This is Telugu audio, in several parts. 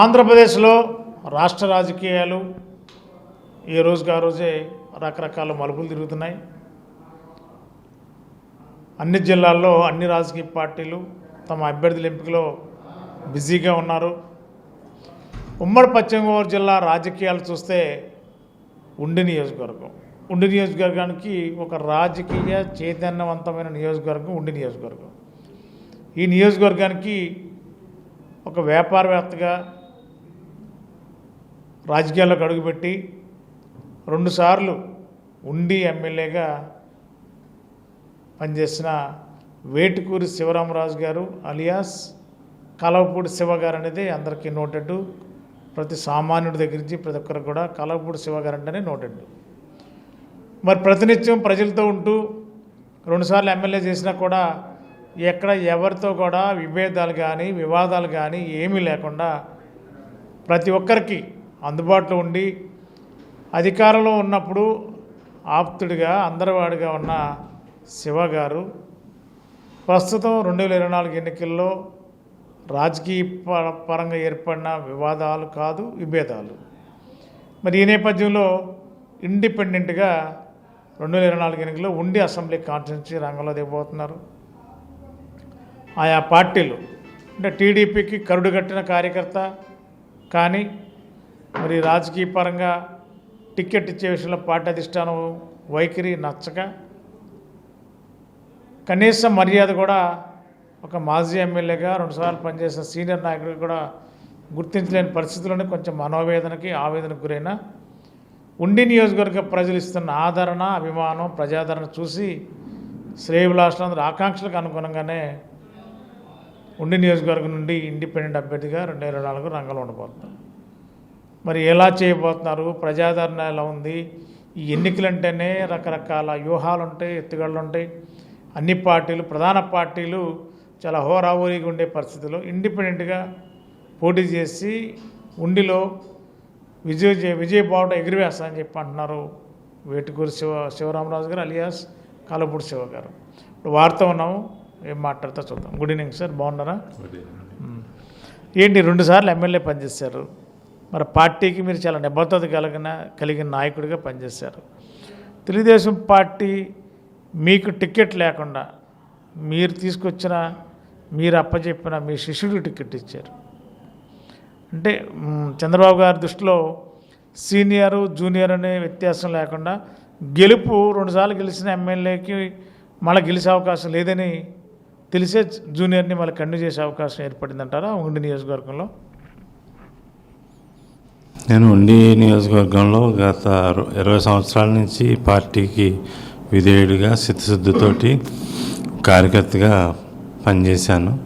ఆంధ్రప్రదేశ్లో రాష్ట్ర రాజకీయాలు ఏ రోజుగా ఆ రోజే రకరకాల మలుపులు తిరుగుతున్నాయి. అన్ని జిల్లాల్లో అన్ని రాజకీయ పార్టీలు తమ అభ్యర్థుల ఎంపికలో బిజీగా ఉన్నారు. ఉమ్మడి పశ్చిమ గోదావరి జిల్లా రాజకీయాలు చూస్తే ఉండి నియోజకవర్గం. ఉండి నియోజకవర్గానికి ఒక రాజకీయ చైతన్యవంతమైన నియోజకవర్గం ఉండి నియోజకవర్గం. ఈ నియోజకవర్గానికి ఒక వ్యాపారవేత్తగా రాజకీయాల్లోకి అడుగుపెట్టి రెండుసార్లు ఉండి ఎమ్మెల్యేగా పనిచేసిన వేటుకూరి శివరామరాజు గారు అలియాస్ కలవపూడి శివ గారు అనేది అందరికీ నోటెడ్ ప్రతి సామాన్యుడి దగ్గర నుంచి ప్రతి ఒక్కరికి కూడా కలవపూడి శివ గారు అంటేనే నోటెడ్ మరి ప్రతినిత్యం ప్రజలతో ఉంటూ రెండుసార్లు ఎమ్మెల్యే చేసినా కూడా ఎక్కడ ఎవరితో కూడా విభేదాలు కానీ వివాదాలు కానీ ఏమీ లేకుండా ప్రతి ఒక్కరికి అందుబాటులో ఉండి అధికారంలో ఉన్నప్పుడు ఆప్తుడిగా అందరివాడిగా ఉన్న శివ గారు ప్రస్తుతం రెండు వేల ఇరవై నాలుగు ఎన్నికల్లో రాజకీయ పరంగా ఏర్పడిన వివాదాలు కాదు విభేదాలు. మరి ఈ నేపథ్యంలో ఇండిపెండెంట్గా రెండు వేల ఇరవై నాలుగు ఎన్నికల్లో ఉండి అసెంబ్లీ కాన్స్టిట్యున్సీ రంగంలో దిగబోతున్నారు. ఆయా పార్టీలు అంటే టీడీపీకి కరుడు కట్టిన కార్యకర్త కానీ మరి రాజకీయ పరంగా టికెట్ ఇచ్చే విషయంలో పార్టీ అధిష్టానం వైఖరి నచ్చక కనీస మర్యాద కూడా ఒక మాజీ ఎమ్మెల్యేగా రెండుసార్లు పనిచేసిన సీనియర్ నాయకుడికి కూడా గుర్తించలేని పరిస్థితుల్లోనే కొంచెం మనోవేదనకి ఆవేదనకు గురైన ఉండి నియోజకవర్గ ప్రజలు ఇస్తున్న ఆదరణ అభిమానం ప్రజాదరణ చూసి శ్రేయభిలాషులందరూ ఆకాంక్షలకు అనుగుణంగానే ఉండి నియోజకవర్గం నుండి ఇండిపెండెంట్ అభ్యర్థిగా రెండు వేల నాలుగు రంగంలో ఉండబోతున్నారు. మరి ఎలా చేయబోతున్నారు? ప్రజాదరణ ఎలా ఉంది? ఈ ఎన్నికలంటేనే రకరకాల వ్యూహాలు ఉంటాయి ఎత్తుగడలు ఉంటాయి అన్ని పార్టీలు ప్రధాన పార్టీలు చాలా హోరాహోరీగా ఉండే పరిస్థితుల్లో ఇండిపెండెంట్గా పోటీ చేసి ఉండిలో విజయ జయ- విజయ బావుట ఎగిరివేస్తా అని చెప్పి అంటున్నారు వేటుకూరి శివ శివరామరాజు గారు అలియాస్ కాలపూడి శివ గారు. ఇప్పుడు వార్త ఉన్నాము ఏం మాట్లాడుతా చూద్దాం. గుడ్ ఈవినింగ్ సార్ బాగున్నారా. ఏంటి రెండుసార్లు ఎమ్మెల్యే పనిచేశారు. మరి పార్టీకి మీరు చాలా నిబద్ధత కలిగిన కలిగిన నాయకుడిగా పనిచేశారు. తెలుగుదేశం పార్టీ మీకు టికెట్ లేకుండా మీరు తీసుకొచ్చిన మీరు అప్పచెప్పిన మీ శిష్యుడికి టికెట్ ఇచ్చారు. అంటే చంద్రబాబు గారి దృష్టిలో సీనియరు జూనియర్ అనే వ్యత్యాసం లేకుండా గెలుపు రెండుసార్లు గెలిచిన ఎమ్మెల్యేకి మళ్ళీ గెలిచే అవకాశం లేదని తెలిసే జూనియర్ని మళ్ళీ కన్ను చేసే అవకాశం ఏర్పడిందంటారా? ఉండి నియోజకవర్గంలో? నేను ఉండి నియోజకవర్గంలో గత ఇరవై సంవత్సరాల నుంచి పార్టీకి విధేయుడిగా చిత్తశుద్ధితోటి కార్యకర్తగా పనిచేశాను.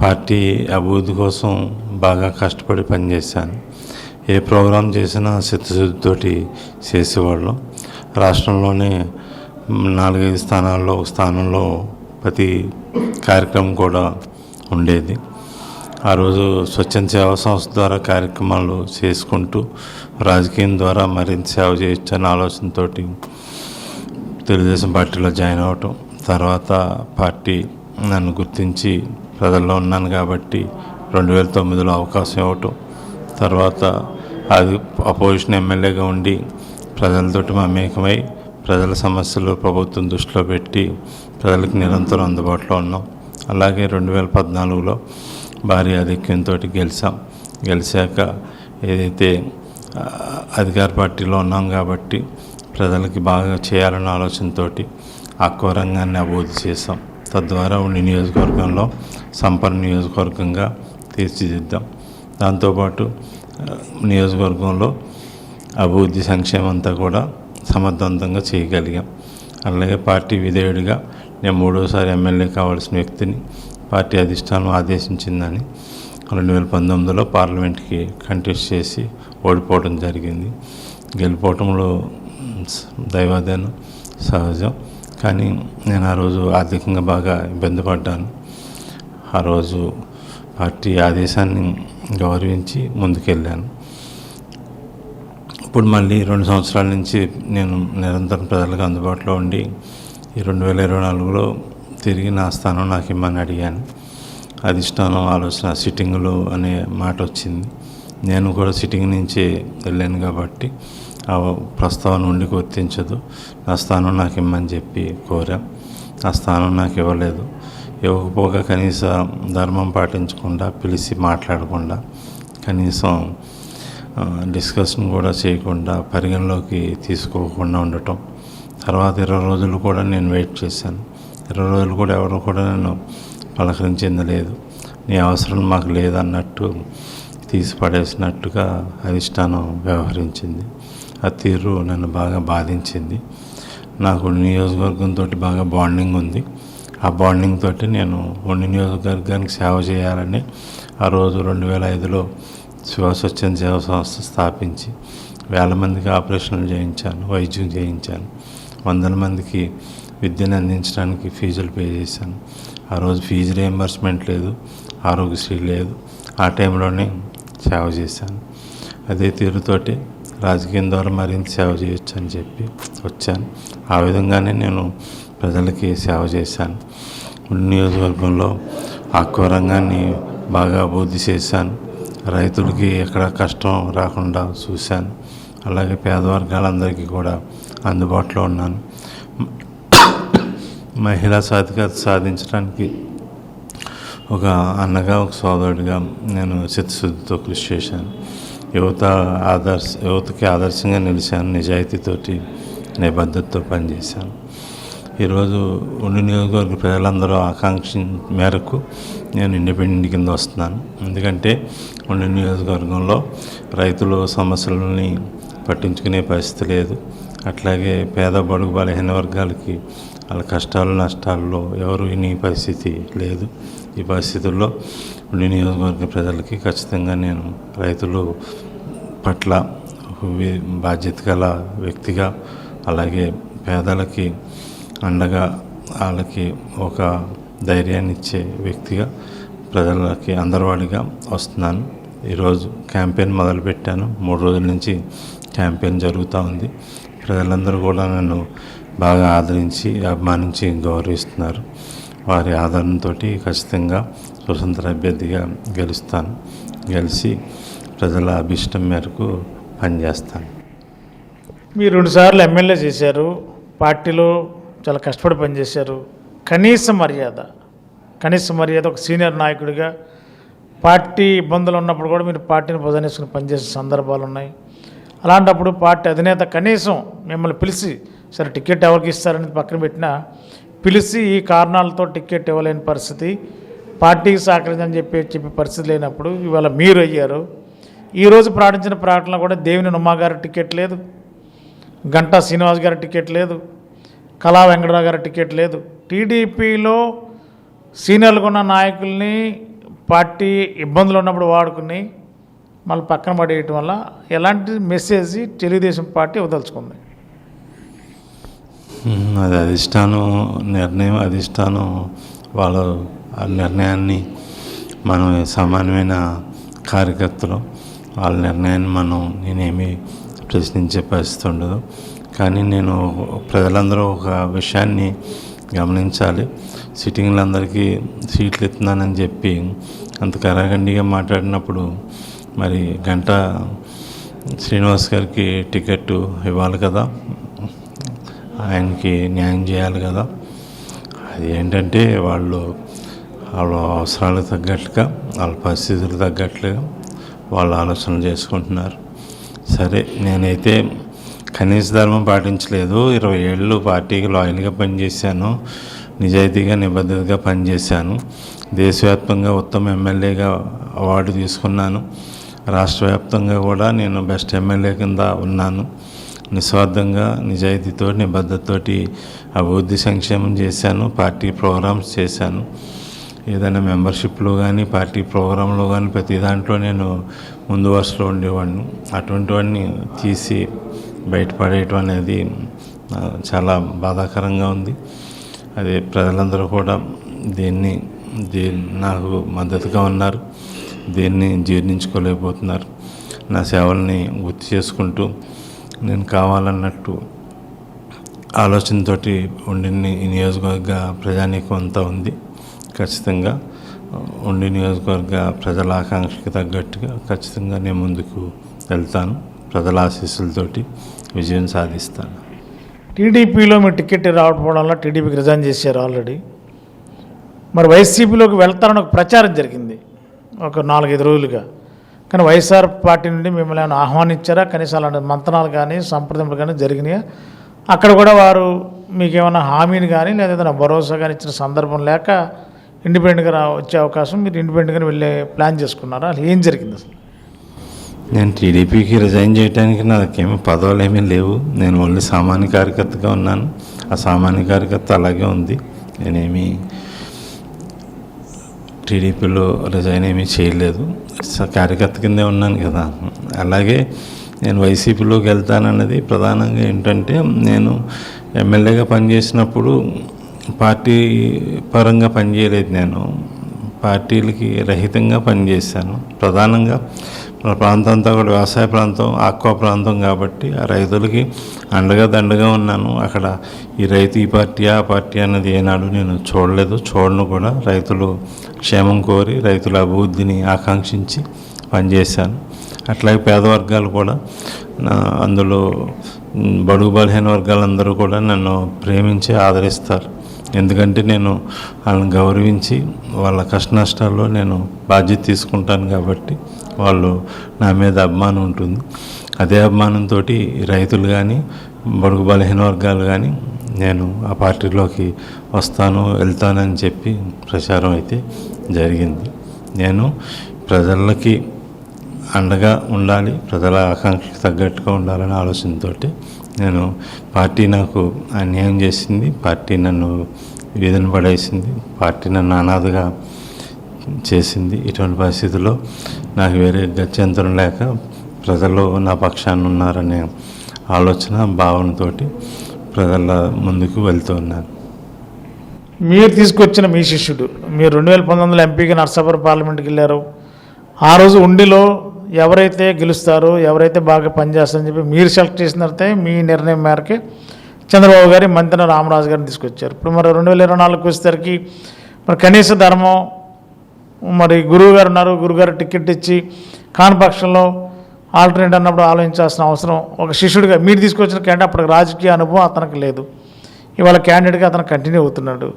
పార్టీ అభివృద్ధి కోసం బాగా కష్టపడి పనిచేశాను. ఏ ప్రోగ్రాం చేసినా చిత్తశుద్ధితోటి చేసేవాళ్ళం. రాష్ట్రంలోనే నాలుగైదు స్థానాల్లో స్థానంలో ప్రతి కార్యక్రమం కూడా ఉండేది. ఆ రోజు స్వచ్ఛంద సేవా సంస్థ ద్వారా కార్యక్రమాలు చేసుకుంటూ రాజకీయం ద్వారా మరింత సేవ చేయొచ్చనే ఆలోచనతో తెలుగుదేశం పార్టీలో జాయిన్ అవ్వటం తర్వాత పార్టీ నన్ను గుర్తించి ప్రజల్లో ఉన్నాను కాబట్టి రెండు వేల తొమ్మిదిలో అవకాశం ఇవ్వటం తర్వాత అది అపోజిషన్ ఎమ్మెల్యేగా ఉండి ప్రజలతోటి మమేకమై ప్రజల సమస్యలు ప్రభుత్వం దృష్టిలో పెట్టి ప్రజలకు నిరంతరం అందుబాటులో ఉన్నాం. అలాగే రెండు వేల పద్నాలుగులో భారీ ఆధిక్యంతో గెలిచాం. గెలిచాక ఏదైతే అధికార పార్టీలో ఉన్నాం కాబట్టి ప్రజలకి బాగా చేయాలన్న ఆలోచనతోటి ఆక్వా రంగాన్ని అభివృద్ధి చేసాం తద్వారా ఉండి నియోజకవర్గంలో సంపన్న నియోజకవర్గంగా తీర్చిదిద్దాం. దాంతోపాటు నియోజకవర్గంలో అభివృద్ధి సంక్షేమం అంతా కూడా సమర్థవంతంగా చేయగలిగాం. అలాగే పార్టీ విధేయుడిగా నేను మూడోసారి ఎమ్మెల్యే కావాల్సిన వ్యక్తిని పార్టీ అధిష్టానం ఆదేశించిందని రెండు వేల పంతొమ్మిదిలో పార్లమెంట్కి కంటెస్ట్ చేసి ఓడిపోవడం జరిగింది. గెలిపోవటంలో దైవాదేనం సహజం. కానీ నేను ఆ రోజు ఆర్థికంగా బాగా ఇబ్బంది పడ్డాను. ఆ రోజు పార్టీ ఆదేశాన్ని గౌరవించి ముందుకెళ్ళాను. ఇప్పుడు మళ్ళీ రెండు సంవత్సరాల నుంచి నేను నిరంతరం ప్రజలకు అందుబాటులో ఉండి ఈ రెండు వేల ఇరవై నాలుగులో తిరిగి నా స్థానం నాకు ఇమ్మని అడిగాను. అధిష్టానం ఆలోచన సిట్టింగులు అనే మాట వచ్చింది. నేను కూడా సిట్టింగ్ నుంచి వెళ్ళాను కాబట్టి ఆ ప్రస్తావన ఉండి గుర్తించదు. నా స్థానం నాకు ఇమ్మని చెప్పి కోరాం. ఆ స్థానం నాకు ఇవ్వలేదు. ఇవ్వకపోగా కనీసం ధర్మం పాటించకుండా పిలిచి మాట్లాడకుండా కనీసం డిస్కషన్ కూడా చేయకుండా పరిగణలోకి తీసుకోకుండా ఉండటం. తర్వాత ఇరవై రోజులు కూడా నేను వెయిట్ చేశాను. ఇరవై రోజులు కూడా ఎవరు కూడా నన్ను పలకరించింది లేదు. నీ అవసరం మాకు లేదన్నట్టు తీసి పడేసినట్టుగా అధిష్టానం వ్యవహరించింది. ఆ తీరు నన్ను బాగా బాధించింది. నాకు నియోజకవర్గంతో బాగా బాండింగ్ ఉంది. ఆ బాండింగ్ తోటి నేను ఉండి నియోజకవర్గానికి సేవ చేయాలని ఆ రోజు రెండు వేల ఐదులో శివ స్వచ్ఛంద సేవ సంస్థ స్థాపించి వేల మందికి ఆపరేషన్లు చేయించాను వైద్యం చేయించాను. వందల మందికి విద్యను అందించడానికి ఫీజులు పే చేశాను. ఆ రోజు ఫీజు రియంబర్స్మెంట్ లేదు ఆరోగ్యశ్రీ లేదు. ఆ టైంలోనే సేవ చేశాను. అదే తీరుతోటి రాజకీయం ద్వారా మరింత సేవ చేయొచ్చు అని చెప్పి వచ్చాను. ఆ విధంగానే నేను ప్రజలకి సేవ చేశాను. నియోజకవర్గంలో ఆక్వ రంగాన్ని బాగా అభివృద్ధి చేశాను. రైతులకి ఎక్కడ కష్టం రాకుండా చూశాను. అలాగే పేదవర్గాలందరికీ కూడా అందుబాటులో ఉన్నాను. మహిళా సాధికారత సాధించడానికి ఒక అన్నగా ఒక సోదరుడిగా నేను చిత్తశుద్ధితో కృషి చేశాను. యువత ఆదర్శ యువతకి ఆదర్శంగా నిలిచాను నిజాయితీతోటి నిబద్ధతతో పనిచేశాను. ఈరోజు ఉండి నియోజకవర్గ ప్రజలందరూ ఆకాంక్ష మేరకు నేను ఇండిపెండెంట్ కింద వస్తున్నాను. ఎందుకంటే ఉండి నియోజకవర్గంలో రైతులు సమస్యలని పట్టించుకునే పరిస్థితి లేదు. అట్లాగే పేద బడుగు బలహీన వర్గాలకి వాళ్ళ కష్టాలు నష్టాల్లో ఎవరు విని పరిస్థితి లేదు. ఈ పరిస్థితుల్లో ఉండి నియోజకవర్గ ప్రజలకి ఖచ్చితంగా నేను రైతులు పట్ల బాధ్యత గల వ్యక్తిగా అలాగే పేదలకి అండగా వాళ్ళకి ఒక ధైర్యాన్ని ఇచ్చే వ్యక్తిగా ప్రజలకి అందరివాడిగా వస్తున్నాను. ఈరోజు క్యాంపెయిన్ మొదలుపెట్టాను. మూడు రోజుల నుంచి క్యాంపెయిన్ జరుగుతూ ఉంది. ప్రజలందరూ కూడా నన్ను బాగా ఆదరించి అభిమానించి గౌరవిస్తున్నారు. వారి ఆదరణతో ఖచ్చితంగా స్వతంత్ర అభ్యర్థిగా గెలుస్తాను. గెలిచి ప్రజల అభిష్టం మేరకు పనిచేస్తాను. మీరు రెండుసార్లు ఎమ్మెల్యే చేశారు. పార్టీలో చాలా కష్టపడి పనిచేశారు. కనీస మర్యాద కనీస మర్యాద ఒక సీనియర్ నాయకుడిగా పార్టీ ఇబ్బందులు ఉన్నప్పుడు కూడా మీరు పార్టీని ప్రధానిస్తున్న పనిచేసే సందర్భాలు ఉన్నాయి. అలాంటప్పుడు పార్టీ అధినేత కనీసం మిమ్మల్ని పిలిచి సరే టికెట్ ఎవరికి ఇస్తారని పక్కన పెట్టినా పిలిచి ఈ కారణాలతో టికెట్ ఇవ్వలేని పరిస్థితి. పార్టీకి సహకరించని చెప్పి చెప్పే పరిస్థితి లేనప్పుడు ఇవాళ మీరు అయ్యారు. ఈరోజు ప్రకటించిన ప్రకటనలో కూడా దేవిని నుమ్మా గారి టికెట్ లేదు. గంటా శ్రీనివాస్ గారి టికెట్ లేదు. కళా వెంకటరావు గారి టికెట్ లేదు. టీడీపీలో సీనియర్లుగా ఉన్న నాయకుల్ని పార్టీ ఇబ్బందులు ఉన్నప్పుడు వాడుకుని మళ్ళీ పక్కన పడేయటం వల్ల ఎలాంటి మెసేజ్ తెలుగుదేశం పార్టీ వదలుచుకుంది అది అధిష్టానం నిర్ణయం అధిష్టానం వాళ్ళ నిర్ణయాన్ని మనం సమానమైన కార్యకర్తలు వాళ్ళ నిర్ణయాన్ని మనం నేనేమి ప్రశ్నించే పరిస్థితి ఉండదు. కానీ నేను ప్రజలందరూ ఒక విషయాన్ని గమనించాలి. సిట్టింగ్లందరికీ సీట్లు ఇస్తున్నానని చెప్పి అంత కరాఖండిగా మాట్లాడినప్పుడు మరి గంట శ్రీనివాస్ గారికి టికెట్ ఇవ్వాలి కదా. ఆయనకి న్యాయం చేయాలి కదా. అది ఏంటంటే వాళ్ళు వాళ్ళ అవసరాలకు తగ్గట్టుగా వాళ్ళ పరిస్థితులకు తగ్గట్లుగా వాళ్ళు ఆలోచనలు చేసుకుంటున్నారు. సరే నేనైతే కనీస ధర్మం పాటించలేదు. ఇరవై ఏళ్ళు పార్టీకి లాయల్గా పనిచేశాను. నిజాయితీగా నిబద్ధతగా పనిచేశాను. దేశవ్యాప్తంగా ఉత్తమ ఎమ్మెల్యేగా అవార్డు తీసుకున్నాను. రాష్ట్ర వ్యాప్తంగా కూడా నేను బెస్ట్ ఎమ్మెల్యే కింద ఉన్నాను. నిస్వార్థంగా నిజాయితీతో నిబద్ధతతోటి అభివృద్ధి సంక్షేమం చేశాను పార్టీ ప్రోగ్రామ్స్ చేశాను. ఏదైనా మెంబర్షిప్లో కానీ పార్టీ ప్రోగ్రాంలో కానీ ప్రతి దాంట్లో నేను ముందు వరుసలో ఉండేవాడిని. అటువంటి వాడిని తీసి బయటపడేయటం అనేది చాలా బాధాకరంగా ఉంది. అదే ప్రజలందరూ కూడా దీన్ని దీ నాకు మద్దతుగా ఉన్నారు. దీన్ని జీర్ణించుకోలేకపోతున్నారు. నా సేవల్ని గుర్తు చేసుకుంటూ నేను కావాలన్నట్టు ఆలోచనతో ఉండి నియోజకవర్గ ప్రజానీకం అంతా ఉంది. ఖచ్చితంగా ఉండి నియోజకవర్గ ప్రజల ఆకాంక్షకి తగ్గట్టుగా ఖచ్చితంగా నేను ముందుకు వెళ్తాను. ప్రజల ఆశీస్సులతోటి విజయం సాధిస్తాను. టీడీపీలో మీ టికెట్ రావడం వల్ల టీడీపీకి రిజైన్ చేశారు ఆల్రెడీ. మరి వైసీపీలోకి వెళ్తారని ఒక ప్రచారం జరిగింది. ఒక నాలుగైదు రోజులుగా. కానీ వైఎస్ఆర్ పార్టీ నుండి మిమ్మల్ని ఏమైనా ఆహ్వానించారా? కనీసం అలాంటి మంతనాలు కానీ సంప్రదింపులు కానీ జరిగినాయా? అక్కడ కూడా వారు మీకు ఏమైనా హామీని కానీ లేదా ఏదైనా భరోసా కానీ ఇచ్చిన సందర్భం లేక ఇండిపెండెంట్గా వచ్చే అవకాశం మీరు ఇండిపెండెంట్గా వెళ్ళే ప్లాన్ చేసుకున్నారా? ఏం జరిగింది అసలు? నేను టీడీపీకి రిజైన్ చేయడానికి నాకేమి పదవులు ఏమీ లేవు. నేను ఓన్లీ సామాన్య కార్యకర్తగా ఉన్నాను. ఆ సామాన్య కార్యకర్త అలాగే ఉంది. నేనేమి టీడీపీలో రిజైన్ ఏమీ చేయలేదు. స- కార్యకర్త కిందే ఉన్నాను కదా. అలాగే నేను వైసీపీలోకి వెళ్తానన్నది ప్రధానంగా ఏంటంటే నేను ఎమ్మెల్యేగా పనిచేసినప్పుడు పార్టీ పరంగా పనిచేయలేదు నేను. పార్టీలకి రహితంగా పనిచేశాను. ప్రధానంగా మన ప్రాంతం అంతా కూడా వ్యవసాయ ప్రాంతం ఆక్వా ప్రాంతం కాబట్టి ఆ రైతులకి అండగా దండగా ఉన్నాను. అక్కడ ఈ రైతు ఈ పార్టీ ఆ పార్టీ అన్నది ఏనాడు నేను చూడలేదు. చూడను కూడా. రైతులు క్షేమం కోరి రైతుల అభివృద్ధిని ఆకాంక్షించి పనిచేశాను. అట్లాగే పేద వర్గాలు కూడా నా అందులో బడుగు బలహీన వర్గాలందరూ కూడా నన్ను ప్రేమించి ఆదరిస్తారు. ఎందుకంటే నేను వాళ్ళని గౌరవించి వాళ్ళ కష్ట నష్టాల్లో నేను బాధ్యత తీసుకుంటాను కాబట్టి వాళ్ళు నా మీద అభిమానం ఉంటుంది. అదే అభిమానంతో రైతులు కానీ బడుగు బలహీన వర్గాలు కానీ నేను ఆ పార్టీలోకి వస్తాను వెళ్తానని చెప్పి ప్రచారం అయితే జరిగింది. నేను ప్రజలకి అండగా ఉండాలి ప్రజల ఆకాంక్షకి తగ్గట్టుగా ఉండాలనే ఆలోచనతో నేను పార్టీ నాకు అన్యాయం చేసింది పార్టీ నన్ను వీధిన పడేసింది పార్టీ నన్ను అనాథగా చేసింది. ఇటువంటి పరిస్థితుల్లో నాకు వేరే గత్యంతరం లేక ప్రజలు నా పక్షాన్ని ఉన్నారనే ఆలోచన భావనతోటి ప్రజల ముందుకు వెళ్తూ ఉన్నారు మీరు తీసుకొచ్చిన మీ శిష్యుడు మీరు రెండు వేల పంతొమ్మిదిలో ఎంపీగా నర్సాపురం పార్లమెంట్కి వెళ్ళారు. ఆ రోజు ఉండిలో ఎవరైతే గెలుస్తారో ఎవరైతే బాగా పనిచేస్తారని చెప్పి మీరు సెలెక్ట్ చేసిన తర్వాత మీ నిర్ణయం మేరకే చంద్రబాబు గారి మంత్రి రామరాజు గారిని తీసుకొచ్చారు. ఇప్పుడు మరి రెండు వేల ఇరవై నాలుగుకి వచ్చేసరికి మరి కనీస ధర్మం మరి గురువు గారు ఉన్నారు గురుగారు టికెట్ ఇచ్చి కాన్పక్షంలో ఆల్టర్నేట్ అన్నప్పుడు ఆలోచించాల్సిన అవసరం. ఒక శిష్యుడిగా మీరు తీసుకొచ్చిన క్యాండిడేట్ అప్పటికి రాజకీయ అనుభవం అతనికి లేదు. ఇవాళ క్యాండిడేట్గా అతను కంటిన్యూ అవుతున్నాడు.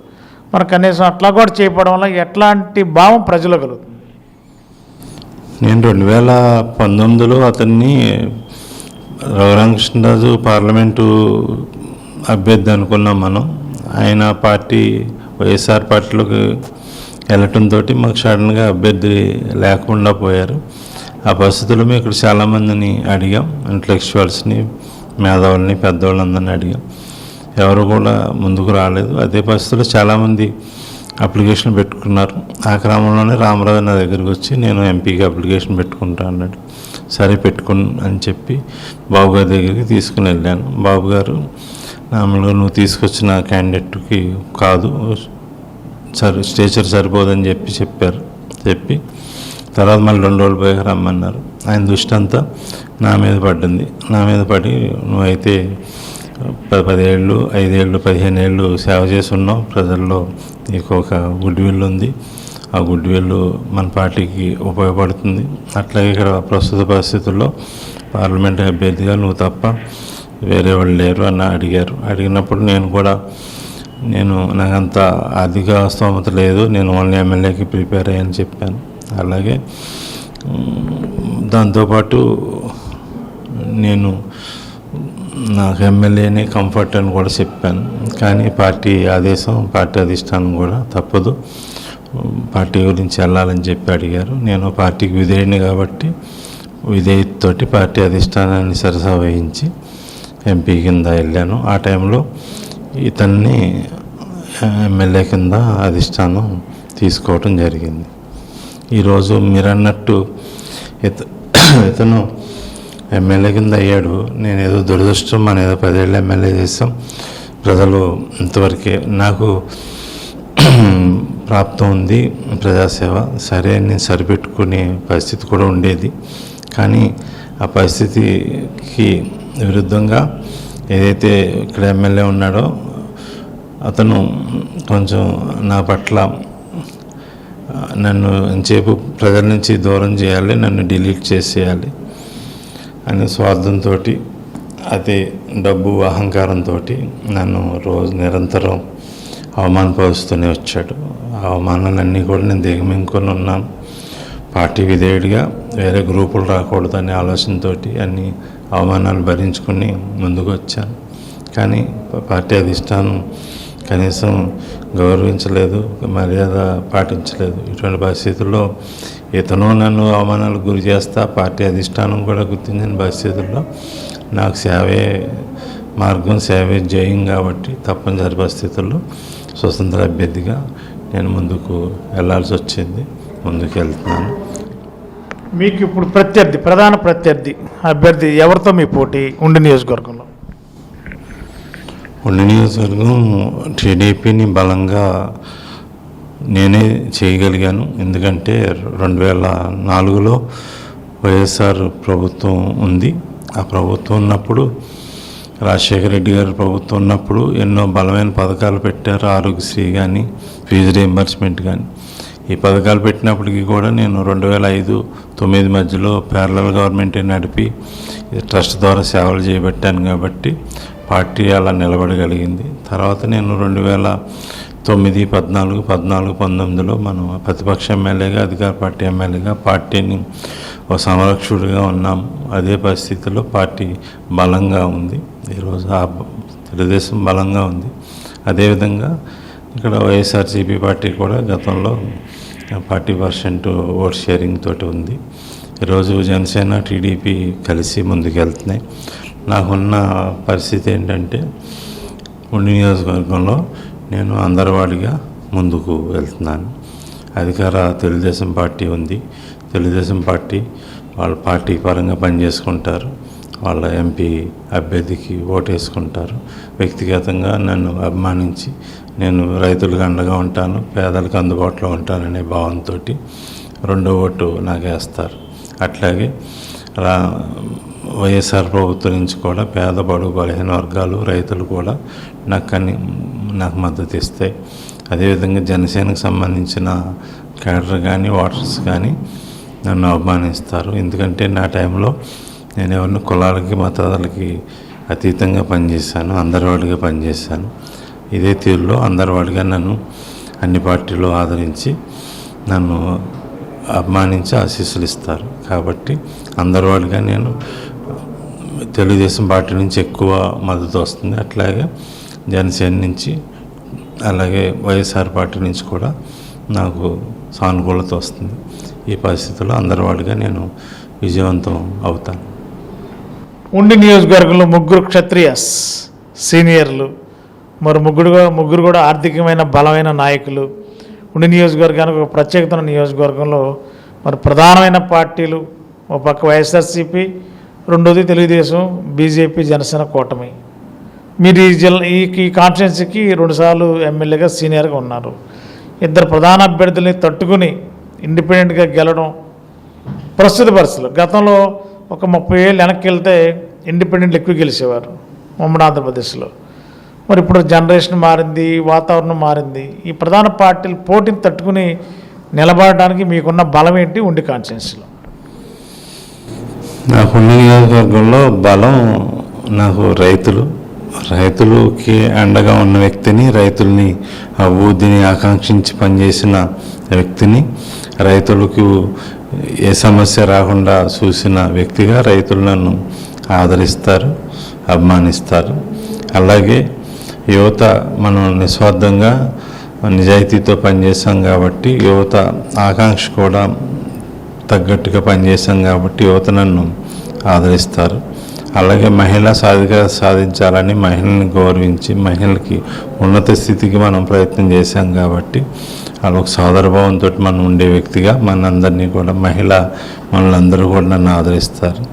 మరి కనీసం అట్లా కూడా చేయకపోవడం వల్ల ఎట్లాంటి భావం ప్రజలు కలుగుతుంది? నేను రెండు వేల పంతొమ్మిదిలో అతన్ని రఘురామకృష్ణరాజు పార్లమెంటు అభ్యర్థి అనుకున్నాం మనం. ఆయన పార్టీ వైఎస్ఆర్ పార్టీలోకి వెళ్ళటంతో మాకు సడన్గా అభ్యర్థి లేకుండా పోయారు. ఆ పరిస్థితుల్లో మేము ఇక్కడ చాలామందిని అడిగాం. ఇంటలెక్చువల్స్ని మేధావుల్ని పెద్దవాళ్ళందరినీ అడిగాం. ఎవరు కూడా ముందుకు రాలేదు. అదే పరిస్థితుల్లో చాలామంది అప్లికేషన్ పెట్టుకున్నారు. ఆ క్రమంలోనే రామరాజు నా దగ్గరికి వచ్చి నేను ఎంపీకి అప్లికేషన్ పెట్టుకుంటా అన్నాడు. సరే పెట్టుకుని అని చెప్పి బాబు గారి దగ్గరికి తీసుకుని వెళ్ళాను. బాబు గారు మామూలుగా నువ్వు తీసుకొచ్చిన క్యాండిడేట్కి కాదు. సరి స్టేచర్ సరిపోదని చెప్పి చెప్పారు. చెప్పి తర్వాత మళ్ళీ రెండు రోజులు పోయి రమ్మన్నారు. ఆయన దృష్టి అంతా నా మీద పడ్డింది నా మీద పడి నువ్వైతే పదేళ్ళు ఐదేళ్ళు పదిహేను ఏళ్ళు సేవ చేసి ఉన్నావు ప్రజల్లో నీకు ఒక గుడ్ విల్ ఉంది. ఆ గుడ్ విల్ మన పార్టీకి ఉపయోగపడుతుంది. అట్లాగే ఇక్కడ ప్రస్తుత పరిస్థితుల్లో పార్లమెంట్ అభ్యర్థిగా నువ్వు తప్ప వేరే వాళ్ళు లేరు అని అడిగారు. అడిగినప్పుడు నేను కూడా నేను నాకంత ఆర్థిక స్తోమత లేదు. నేను ఓన్లీ ఎమ్మెల్యేకి ప్రిపేర్ అయ్యని చెప్పాను. అలాగే దాంతోపాటు నేను నాకు ఎమ్మెల్యేనే కంఫర్ట్ అని కూడా చెప్పాను. కానీ పార్టీ ఆదేశం పార్టీ అధిష్టానం కూడా తప్పదు. పార్టీ గురించి వెళ్ళాలని చెప్పి అడిగారు. నేను పార్టీకి విధేయుని కాబట్టి విధేయతతోటి పార్టీ అధిష్టానాన్ని సరసా వహించి ఎంపీ కింద వెళ్ళాను. ఆ టైంలో ఇతన్ని ఎమ్మెల్యే కింద అధిష్టానం తీసుకోవటం జరిగింది. ఈరోజు మీరు అన్నట్టు ఇత ఇతను ఎమ్మెల్యే కింద అయ్యాడు. నేను ఏదో దురదృష్టం మన ఏదో పదేళ్ళు ఎమ్మెల్యే చేస్తాం ప్రజలు ఇంతవరకే నాకు ప్రాప్తం ఉంది ప్రజాసేవ. సరే నేను సరిపెట్టుకునే పరిస్థితి కూడా ఉండేది. కానీ ఆ పరిస్థితికి విరుద్ధంగా ఏదైతే ఇక్కడ ఎమ్మెల్యే ఉన్నాడో అతను కొంచెం నా పట్ల నన్ను ఎంతసేపు ప్రజల నుంచి దూరం చేయాలి నన్ను డిలీట్ చేసేయాలి అనే స్వార్థంతో అదే డబ్బు అహంకారంతో నన్ను రోజు నిరంతరం అవమానపరుస్తూనే వచ్చాడు. అవమానాలన్నీ కూడా నేను దిగమింగుకొని ఉన్నాను. పార్టీ విధేయుడిగా వేరే గ్రూపులు రాకూడదనే ఆలోచనతో అన్ని అవమానాలు భరించుకుని ముందుకు వచ్చాను కానీ పార్టీ అధిష్టానం కనీసం గౌరవించలేదు మర్యాద పాటించలేదు. ఇటువంటి పరిస్థితుల్లో ఇతను నన్ను అవమానాలకు గురి చేస్తా పార్టీ అధిష్టానం కూడా గుర్తించిన పరిస్థితుల్లో నాకు సేవే మార్గం సేవే జయం కాబట్టి తప్పనిసరి పరిస్థితుల్లో స్వతంత్ర అభ్యర్థిగా నేను ముందుకు వెళ్ళాల్సి వచ్చింది. ముందుకు వెళ్తున్నాను. మీకు ఇప్పుడు ప్రత్యర్థి ప్రధాన ప్రత్యర్థి అభ్యర్థి ఎవరితో మీ పోటీ ఉండి నియోజకవర్గంలో? ఉండి నియోజకవర్గం టీడీపీని బలంగా నేనే చేయగలిగాను. ఎందుకంటే రెండు వేల నాలుగులో వైఎస్ఆర్ ప్రభుత్వం ఉంది. ఆ ప్రభుత్వం ఉన్నప్పుడు రాజశేఖర రెడ్డి గారి ప్రభుత్వం ఉన్నప్పుడు ఎన్నో బలమైన పథకాలు పెట్టారు. ఆరోగ్యశ్రీ కానీ ఫీజు రీఎంబర్స్మెంట్ కానీ ఈ పథకాలు పెట్టినప్పటికీ కూడా నేను రెండు వేల ఐదు తొమ్మిది మధ్యలో ప్యారలల్ గవర్నమెంటే నడిపి ఈ ట్రస్ట్ ద్వారా సేవలు చేయబట్టాను కాబట్టి పార్టీ అలా నిలబడగలిగింది. తర్వాత నేను రెండు వేల తొమ్మిది పద్నాలుగు పద్నాలుగు పంతొమ్మిదిలో మనం ప్రతిపక్ష ఎమ్మెల్యేగా అధికార పార్టీ ఎమ్మెల్యేగా పార్టీని ఒక సంరక్షకుడిగా ఉన్నాం. అదే పరిస్థితిలో పార్టీ బలంగా ఉంది. ఈరోజు ఆ తెలుగుదేశం బలంగా ఉంది. అదేవిధంగా ఇక్కడ వైఎస్ఆర్సీపీ పార్టీ కూడా గతంలో ఫార్టీ పర్సెంట్ ఓట్ షేరింగ్ తోటి ఉంది. ఈరోజు జనసేన టీడీపీ కలిసి ముందుకెళ్తున్నాయి. నాకున్న పరిస్థితి ఏంటంటే ఉండి నియోజకవర్గంలో నేను అందరివాడిగా ముందుకు వెళ్తున్నాను. అధికార తెలుగుదేశం పార్టీ ఉంది. తెలుగుదేశం పార్టీ వాళ్ళ పార్టీ పరంగా పనిచేసుకుంటారు. వాళ్ళ ఎంపీ అభ్యర్థికి ఓటేసుకుంటారు. వ్యక్తిగతంగా నన్ను అభిమానించి నేను రైతులకు అండగా ఉంటాను పేదలకు అందుబాటులో ఉంటాననే భావంతో రెండో ఓటు నాకు వేస్తారు అట్లాగే రా వైఎస్ఆర్ ప్రభుత్వం నుంచి కూడా పేద బడుగు బలహీన వర్గాలు రైతులు కూడా నాకు కని నాకు మద్దతు ఇస్తాయి అదేవిధంగా జనసేనకు సంబంధించిన క్యాడర్ కానీ వాటర్స్ కానీ నన్ను అవమానిస్తారు. ఎందుకంటే నా టైంలో నేను ఎవరిని కులాలకి మతాలకి అతీతంగా పనిచేశాను అందరివాడిగా పనిచేశాను. ఇదే తీరులో అందరివాడిగా నన్ను అన్ని పార్టీలు ఆదరించి నన్ను అభిమానించి ఆశీస్సులు ఇస్తారు. కాబట్టి అందరివాడిగా నేను తెలుగుదేశం పార్టీ నుంచి ఎక్కువ మద్దతు వస్తుంది. అట్లాగే జనసేన నుంచి అలాగే వైఎస్ఆర్ పార్టీ నుంచి కూడా నాకు సానుకూలత వస్తుంది. ఈ పరిస్థితుల్లో అందరివాడిగా నేను విజయవంతం అవుతాను. ఉండి నియోజకవర్గంలో ముగ్గురు క్షత్రియస్ సీనియర్లు మరి ముగ్గురు కూడా- ముగ్గురు కూడా ఆర్థికమైన బలమైన నాయకులు. ఉండి నియోజకవర్గానికి ఒక ప్రత్యేకత ఉన్న నియోజకవర్గంలో మరి ప్రధానమైన పార్టీలు ఒక పక్క వైఎస్ఆర్సీపీ రెండోది తెలుగుదేశం బీజేపీ జనసేన కూటమి. మీరు ఈ జిల్లా ఈ ఈ కాన్స్టిట్యున్సీకి రెండుసార్లు ఎమ్మెల్యేగా సీనియర్గా ఉన్నారు. ఇద్దరు ప్రధాన అభ్యర్థుల్ని తట్టుకుని ఇండిపెండెంట్గా గెలడం ప్రస్తుత పరిస్థితులు. గతంలో ఒక ముప్పై ఏళ్ళు వెనక్కి వెళ్తే ఇండిపెండెంట్లు ఎక్కువ గెలిచేవారు ఉమ్మడి ఆంధ్రప్రదేశ్లో. మరి ఇప్పుడు జనరేషన్ మారింది వాతావరణం మారింది. ఈ ప్రధాన పార్టీలు పోటీని తట్టుకుని నిలబడడానికి మీకున్న బలం ఏంటి ఉండి కాన్స్టిట్యున్సీలో. నాకు నియోజకవర్గంలో బలం నాకు రైతులు. రైతులకి అండగా ఉన్న వ్యక్తిని రైతుల్ని అభివృద్ధిని ఆకాంక్షించి పనిచేసిన వ్యక్తిని రైతులకు ఏ సమస్య రాకుండా చూసిన వ్యక్తిగా రైతులు నన్ను ఆదరిస్తారు అభిమానిస్తారు. అలాగే యువత మనం నిస్వార్థంగా నిజాయితీతో పనిచేస్తాం కాబట్టి యువత ఆకాంక్ష కూడా తగ్గట్టుగా పనిచేశాం కాబట్టి యువత నన్ను ఆదరిస్తారు. అలాగే మహిళా సాధిక సాధించాలని మహిళల్ని గౌరవించి మహిళకి ఉన్నత స్థితికి మనం ప్రయత్నం చేశాం కాబట్టి అలా ఒక సోదరభావంతో మనం ఉండే వ్యక్తిగా మనందరినీ కూడా మహిళ మనలందరూ కూడా నన్ను ఆదరిస్తారు.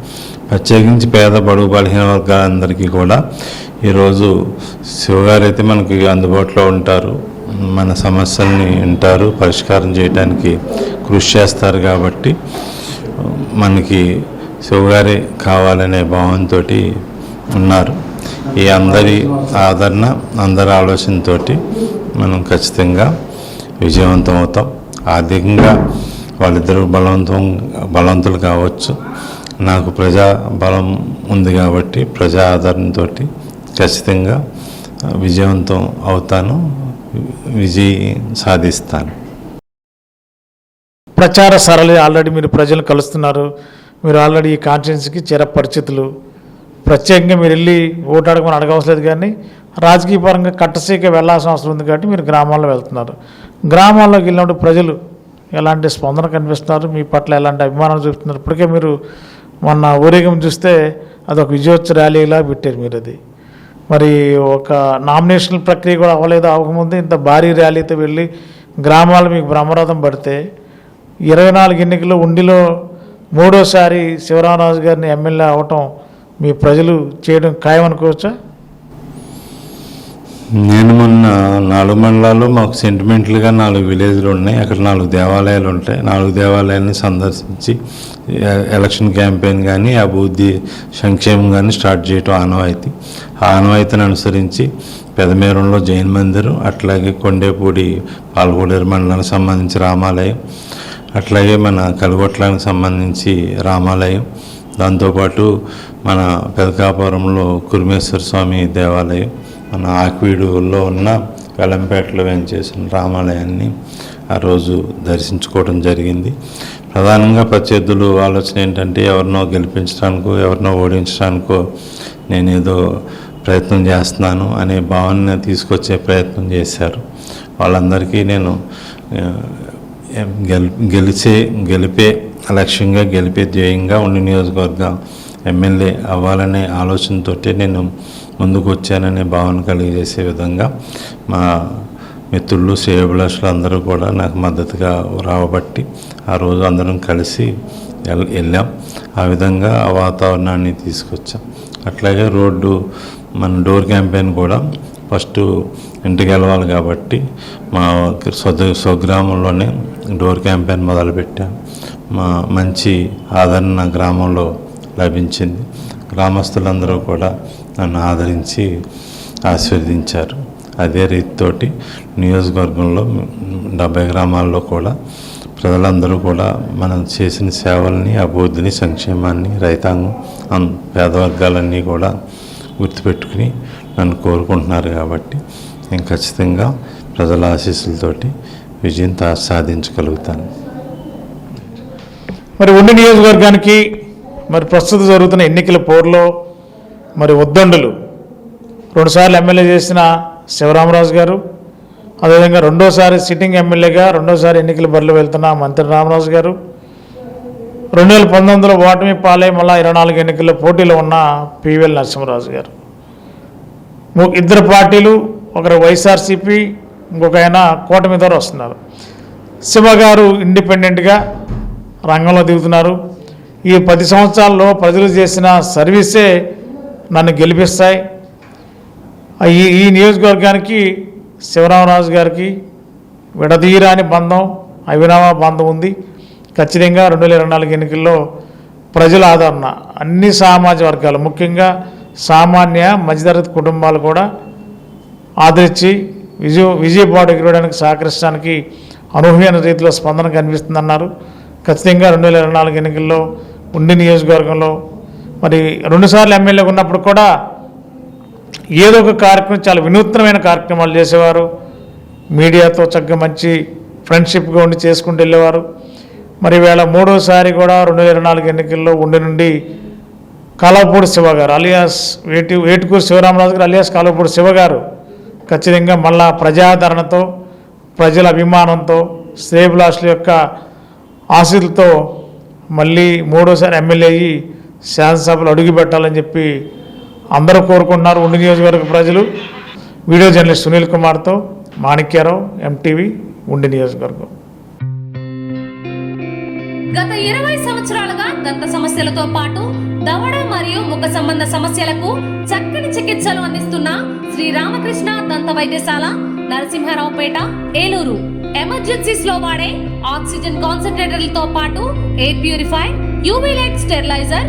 ప్రత్యేకించి పేద బడుగు బలహీన వర్గాలందరికీ కూడా ఈరోజు శివగారు అయితే మనకి అందుబాటులో ఉంటారు. మన సమస్యల్ని వింటారు పరిష్కారం చేయడానికి కృషి చేస్తారు కాబట్టి మనకి శివగారే కావాలనే భావంతో ఉన్నారు. ఈ అందరి ఆదరణ అందరి ఆలోచనతో మనం ఖచ్చితంగా విజయవంతం అవుతాం. ఆర్థికంగా వాళ్ళిద్దరూ బలవంతం బలవంతులు కావచ్చు. నాకు ప్రజా బలం ఉంది కాబట్టి ప్రజా ఆదరణతో ఖచ్చితంగా విజయవంతం అవుతాను. విజయం సాధిస్తాను. ప్రచార సరళి ఆల్రెడీ మీరు ప్రజలు కలుస్తున్నారు. మీరు ఆల్రెడీ ఈ కాన్స్టిట్యున్సీకి చిర పరిచితులు ప్రత్యేకంగా మీరు వెళ్ళి ఓటు అడగమని లేదు కానీ రాజకీయ పరంగా కట్టసీక వెళ్ళాల్సిన అవసరం ఉంది కాబట్టి మీరు గ్రామాల్లో వెళ్తున్నారు. గ్రామాల్లోకి వెళ్ళినప్పుడు ప్రజలు ఎలాంటి స్పందన కనిపిస్తున్నారు? మీ పట్ల ఎలాంటి అభిమానం చూపుతున్నారు? ఇప్పటికే మీరు మొన్న ఊరేగం చూస్తే అదొక విజయోత్సవ ర్యాలీలా పెట్టారు మీరు అది మరి ఒక నామినేషన్ ప్రక్రియ కూడా అవ్వలేదు. అవ్వకముందు ఇంత భారీ ర్యాలీతో వెళ్ళి గ్రామాలు మీకు బ్రహ్మరథం పడితే ఇరవై నాలుగు ఎన్నికల్లో ఉండిలో మూడోసారి శివరామరాజు గారిని ఎమ్మెల్యే అవటం మీ ప్రజలు చేయడం ఖాయమనుకోవచ్చా? నేను మొన్న నాలుగు మండలాల్లో మాకు సెంటిమెంటల్గా నాలుగు విలేజ్లు ఉన్నాయి. అక్కడ నాలుగు దేవాలయాలు ఉంటాయి. నాలుగు దేవాలయాన్ని సందర్శించి ఎలక్షన్ క్యాంపెయిన్ కానీ అభివృద్ధి సంక్షేమం కానీ స్టార్ట్ చేయటం ఆనవాయితీ. ఆ ఆనవాయితీని అనుసరించి పెదమేరంలో జైన్ మందిరం అట్లాగే కొండేపూడి పాల్గొడేరు మండలానికి సంబంధించి రామాలయం అట్లాగే మన కలగొట్లానికి సంబంధించి రామాలయం దాంతోపాటు మన పెదకాపురంలో కురుమేశ్వర స్వామి దేవాలయం మన ఆక్వీడులో ఉన్న వెలంపేటలో వేంచేసిన రామాలయాన్ని ఆ రోజు దర్శించుకోవడం జరిగింది. ప్రధానంగా ప్రత్యర్థులు ఆలోచన ఏంటంటే ఎవరినో గెలిపించడానికో ఎవరినో ఓడించడానికో నేనేదో ప్రయత్నం చేస్తున్నాను అనే భావన తీసుకొచ్చే ప్రయత్నం చేశారు. వాళ్ళందరికీ నేను గెల్ గెలిచే గెలిపే లక్ష్యంగా గెలిపే ధ్యేయంగా ఉండి నియోజకవర్గ ఎమ్మెల్యే అవ్వాలనే ఆలోచనతోటే నేను ముందుకు వచ్చాననే భావన కలిగజేసే విధంగా మా మిత్రులు సేవభిలాషులు అందరూ కూడా నాకు మద్దతుగా రావబట్టి ఆ రోజు అందరం కలిసి వెళ్ళాం. ఆ విధంగా ఆ వాతావరణాన్ని తీసుకొచ్చాం. అట్లాగే రోడ్డు మన డోర్ క్యాంపెయిన్ కూడా ఫస్ట్ ఇంటికి వెళ్ళాలి కాబట్టి మా స్వద స్వగ్రామంలోనే డోర్ క్యాంపెయిన్ మొదలుపెట్టాం. మా మంచి ఆదరణ గ్రామంలో లభించింది. గ్రామస్తులందరూ కూడా నన్ను ఆదరించి ఆశీర్వదించారు. అదే రీతితోటి నియోజకవర్గంలో డెబ్బై గ్రామాల్లో కూడా ప్రజలందరూ కూడా మనం చేసిన సేవల్ని అభివృద్ధిని సంక్షేమాన్ని రైతాంగం పేదవర్గాలన్నీ కూడా గుర్తుపెట్టుకుని నన్ను కోరుకుంటున్నారు కాబట్టి నేను ఖచ్చితంగా ప్రజల ఆశీస్సులతోటి విజయం సాధించగలుగుతాను. మరి ఉండి నియోజకవర్గానికి మరి ప్రస్తుతం జరుగుతున్న ఎన్నికల పోరులో మరి ఉద్దండులు. రెండుసార్లు ఎమ్మెల్యే చేసిన శివరామరాజు గారు అదేవిధంగా రెండోసారి సిట్టింగ్ ఎమ్మెల్యేగా రెండోసారి ఎన్నికల బరిలో వెళ్తున్న మంత్రి రామరాజు గారు రెండు వేల పంతొమ్మిదిలో ఓటమి పాలై మళ్ళా ఇరవై నాలుగు ఎన్నికల్లో పోటీలో ఉన్న పివిఎల్ నరసింహరాజు గారు. ఇద్దరు పార్టీలు ఒకరు వైఎస్ఆర్సీపీ ఇంకొక ఆయన కూటమి ద్వారా వస్తున్నారు. శివ గారు ఇండిపెండెంట్గా రంగంలో దిగుతున్నారు. ఈ పది సంవత్సరాల్లో ప్రజలు చేసిన సర్వీసే నన్ను గెలిపిస్తాయి. ఈ ఈ నియోజకవర్గానికి శివరామరాజు గారికి విడదీరాని బంధం అవినామ బంధం ఉంది. ఖచ్చితంగా రెండు వేల ఇరవై నాలుగు ఎన్నికల్లో ప్రజల ఆదరణ అన్ని సామాజిక వర్గాలు ముఖ్యంగా సామాన్య మధ్యతరగతి కుటుంబాలు కూడా ఆదరించి విజయ విజయపాటు ఎగరడానికి సహకరించడానికి అనూహ్యమైన రీతిలో స్పందన కనిపిస్తుందన్నారు. ఖచ్చితంగా రెండు వేల ఇరవై నాలుగు ఎన్నికల్లో ఉండి నియోజకవర్గంలో మరి రెండుసార్లు ఎమ్మెల్యేగా ఉన్నప్పుడు కూడా ఏదో ఒక కార్యక్రమం చాలా వినూత్నమైన కార్యక్రమాలు చేసేవారు. మీడియాతో చక్కగా మంచి ఫ్రెండ్షిప్గా ఉండి చేసుకుంటూ వెళ్ళేవారు. మరి వేళ మూడోసారి కూడా రెండు వేల ఇరవై నాలుగు ఎన్నికల్లో ఉండి నుండి కాలవపూడి శివ గారు అలియాస్ వేటి వేటుకూరు శివరామరాజు గారు అలియాస్ కాలవపూడి శివ గారు ఖచ్చితంగా మళ్ళా ప్రజాదరణతో ప్రజల అభిమానంతో శ్రేయభిలాషుల యొక్క ఆశలతో మళ్ళీ మూడోసారి ఎమ్మెల్యే అయ్యి శాసనసభలు అడుగుపెట్టాలని చెప్పి అందరూ కోరుకుంటున్నారు ఉండి నియోజకవర్గ ప్రజలు. వీడియో జర్నలిస్ట్ సునీల్ కుమార్తో మాణిక్యారావు ఎంటీవీ ఉండి నియోజకవర్గం. గత ఇరవై సంవత్సరాలుగా దంత సమస్యలతో పాటు దవడ మరియు ముఖ సంబంధ సమస్యలకు చక్కని చికిత్సలు అందిస్తున్న శ్రీ రామకృష్ణ దంత వైద్యశాల నరసింహారావుపేట ఏలూరు. ఎమర్జెన్సీస్లో వాడే ఆక్సిజన్ కాన్సన్ట్రేటర్లతో పాటు air purify UV light steriliser